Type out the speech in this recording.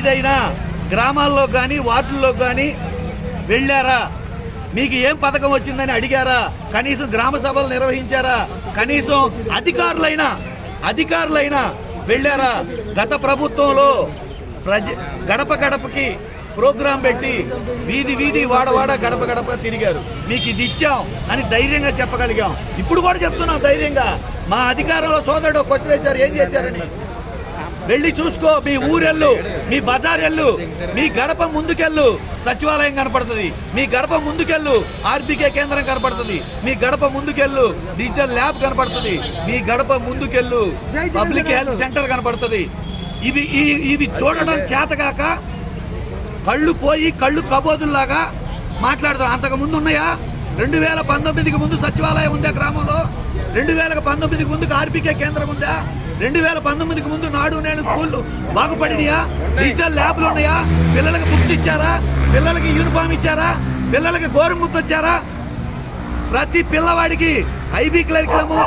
ఇదైనా గ్రామాల్లో కానీ వార్డుల్లో కానీ వెళ్ళారా? మీకు ఏం పథకం వచ్చిందని అడిగారా? కనీసం గ్రామ సభలు నిర్వహించారా? కనీసం అధికారులైనా అధికారులైనా వెళ్ళారా? గత ప్రభుత్వంలో ప్రజ గడప గడపకి ప్రోగ్రాం పెట్టి వీధి వీధి వాడవాడ గడప గడప తిరిగారు. మీకు ఇది ఇచ్చాం అని ధైర్యంగా చెప్పగలిగాం. ఇప్పుడు కూడా చెప్తున్నాం ధైర్యంగా. మా అధికారంలో సోదరుడు క్వశ్చన్ ఇచ్చారు ఏం చేశారని? వెళ్ళి చూసుకో మీ ఊరెళ్ళు మీ బజార్ ఎల్లు మీ గడప ముందుకెళ్ళు. సచివాలయం కనపడుతుంది. మీ గడప ముందుకెళ్ళు ఆర్బీకే కేంద్రం కనపడుతుంది. మీ గడప ముందుకెళ్ళు డిజిటల్ ల్యాబ్ కనపడుతుంది. మీ గడప ముందుకెళ్ళు పబ్లిక్ హెల్త్ సెంటర్ కనపడుతుంది. ఈ- ఇది చూడడం చేతగాక కళ్ళు పోయి కళ్ళు కబోదుల్లాగా మాట్లాడతారు. అంతకు ముందు ఉన్నాయా? రెండు వేల పంతొమ్మిదికి ముందు సచివాలయం ఉందా గ్రామంలో? రెండు వేల పంతొమ్మిదికి ముందుకు ఆర్బీకే కేంద్రం ఉందా? రెండు వేల పంతొమ్మిదికి ముందు నాడు నేను స్కూళ్ళు బాగుపడినాయా? డిజిటల్ ల్యాబ్లు ఉన్నాయా? పిల్లలకి బుక్స్ ఇచ్చారా? పిల్లలకి యూనిఫామ్ ఇచ్చారా? పిల్లలకి గోరుముద్ద వచ్చారా ప్రతి పిల్లవాడికి ఐబీ క్లరికలము